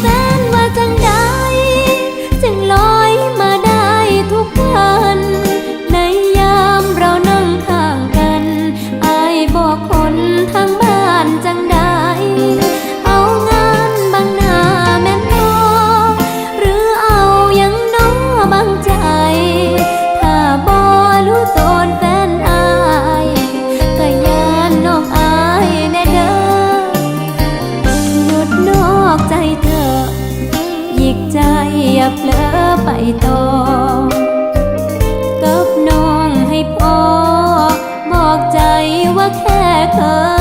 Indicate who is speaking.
Speaker 1: べ ใจอย่าเผลอไปต่อกับน้องให้พอบอกใจว่าแค่เคย